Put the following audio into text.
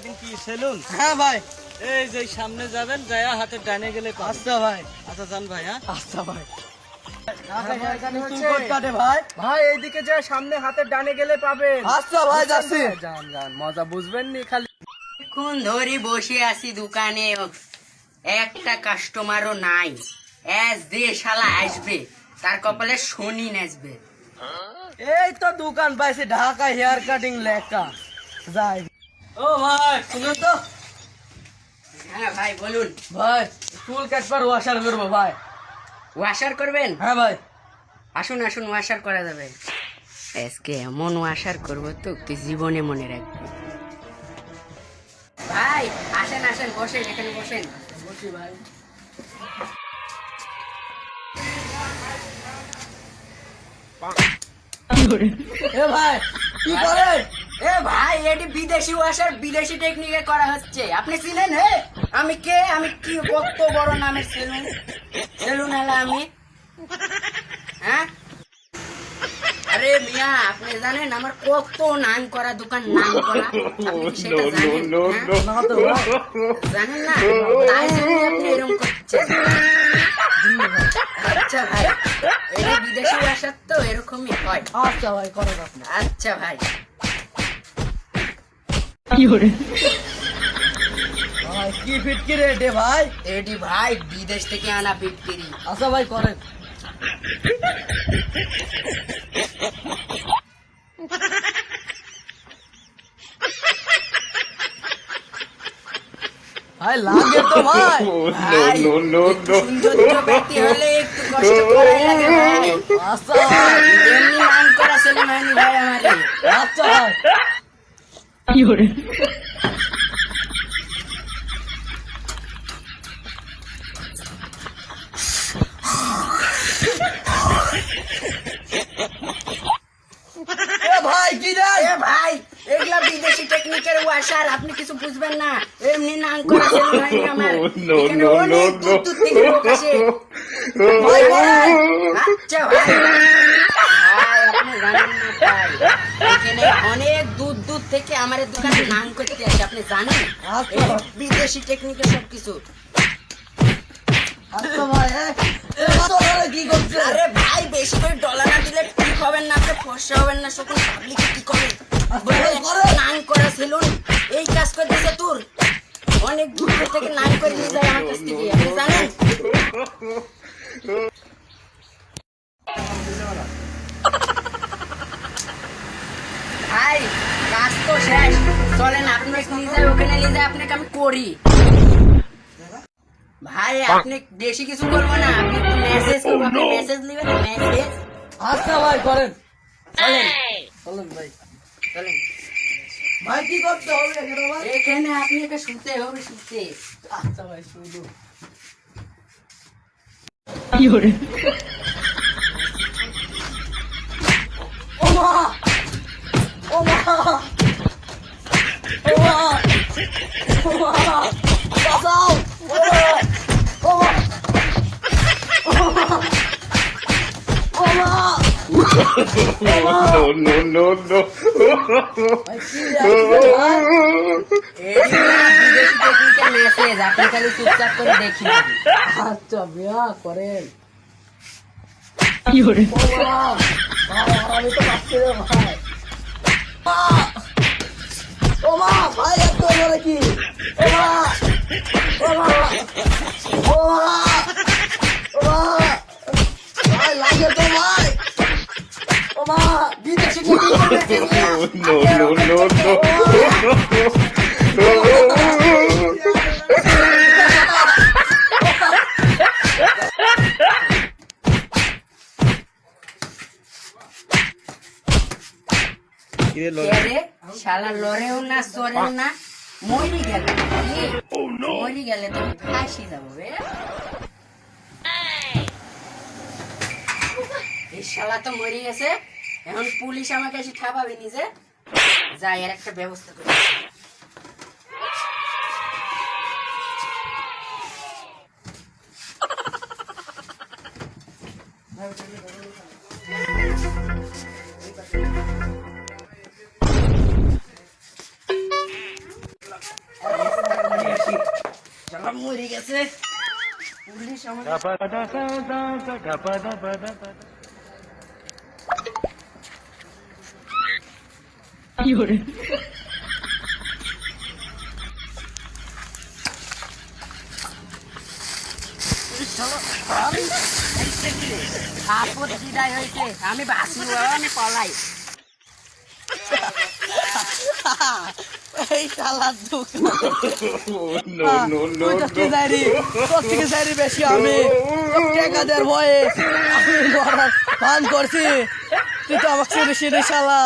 Cutting কি salon? হ্যাঁ ভাই। এই যে সামনে যাবেন যায়া হাতে ডানে গেলে আচ্ছা ভাই। আচ্ছা যান ভাই হ্যাঁ? আচ্ছা ভাই। চুল কোট কাটে ভাই। ভাই এইদিকে যা সামনে হাতের ডানে গেলে পাবেন। আচ্ছা ভাই যাচ্ছি। যান যান মজা বুঝবেন নি খালি। কোন ধরে বসে আছি দোকানে। একটা কাস্টমারও নাই। এস দিয়ে শালা আসবে তার কপালে শনি নাচবে। এই তো দোকান পাইছি ঢাকা হেয়ার কাটিং লেখা। যাই। ও ভাই শুনুন তো? হ্যাঁ ভাই বলুন। ভাই চুল কাটবার ওয়াশার করব ভাই। ওয়াশার করবেন? হ্যাঁ ভাই। আসুন আসুন ওয়াশার করা যাবে। আজকে এমন ওয়াশার করব তো তুই জীবনে মনে রাখবি। ভাই আসেন আসেন বসেন এখানে বসেন। বসি ভাই। এ ভাই কি করেন? এ ভাই এটি বিদেশি ওয়াশার বিদেশি টেকনিকে করা হচ্ছে। আপনি চিনেন হে? আমি কে? আমি কি কত বড় নামের সেলুন সেলুন এলা আমি। হ্যাঁ? আরে মিয়া আপনি জানেন আমার কত নাম করা দোকান নাম করা। সেটা জানেন? হ্যাঁ? না জানেন না? তাই জন্য আপনি এরকম করছেন। আচ্ছা ভাই এটা বিদেশি ওয়াশার তো এরকমই হয়। আচ্ছা ভাই করেন আপনি আচ্ছা ভাই। কি ফিটকি রেটে ভাই? এডি ভাই বিদেশ থেকে আনা বিক্রি আচ্ছা ভাই করেন। ভাই লাগে তো ভাই। ভাই একটু সৌন্দর্য ব্যক্তি হলে একটু কষ্ট করাই লাগে ভাই। আচ্ছা এমনি নাম করা ছেলে হয়নি ভাই আমারে। আচ্ছা ভাই। এ কি রে? ভাই এগুলা বিদেশি টেকনিকের ওয়াশার আপনি কিছু বুঝবেন না। এমনি নাম করা ছেলে হয়নি আমার। এখানে অনেক দূর দূর থেকে লোক আসে। ভাই করেন আচ্ছা ভাই। ভাই আপনি জানেন না ভাই। এখানে অনেক থেকে আমার এই দোকানে নাম করতে আসে আপনি জানেন? আচ্ছা। বিদেশি টেকনিকের সব কিছু আচ্ছা আরে ভাই বেশি করে ডলার না দিলে ঠিক হবেন না আপনি ফসা হবেন না সকল পাবলিক কি করে? ভাই, করে। নাম করা সেলুন এই কাজ করতেছে তোর। অনেক দূর থেকে নাম করে নিয়ে যায় আমার কাছ থেকে আপনি জানেন? ভাই কাজ তো শেষ। চলেন আপনি নিয়ে যায় ওখানে নিয়ে যায় আপনাকে আমি করি। ভাই আপনি বেশি কিছু করব না। আপনি মেসেজ করব আপনি মেসেজ নেবেন মেসেজ আচ্ছা ভাই করেন। চলেন। চলেন ভাই। চলেন। ভাই কি করতে হবে এখানে ভাই? এখানে আপনি একটা শুতে হবে শুতে। আচ্ছা ভাই শুধু ও মা! No, no, no, no. কি আচ্ছা বিয়া করেন ও মা আমি তো ভাই! ও মা ভাই এত বলে কি ও মা ও মা ও মা ও মা ভাই লাগে তো ভাই ও মা বিদেশি টেকনিকের মেসেজ no, no, no, শালা লড়েও না সরেও না মরি গেল? মরি গেলে তো আমি ফাঁসি যাব রে এই শালা তো মরি গেছে এখন পুলিশ আমাকে এসে ঠাপাবে নিজে যাই আর একটা ব্যবস্থা করি মরে গেছে। পুলিশ হয়েছে। আমি বাসি আমি পলাই। এই শালার দোকান. থেকে চাইরি বেশি আমি। টাকা দেওয়ার ভয়ে আমি ভান করছি। তুই তো আমাকে চিনিস শালা।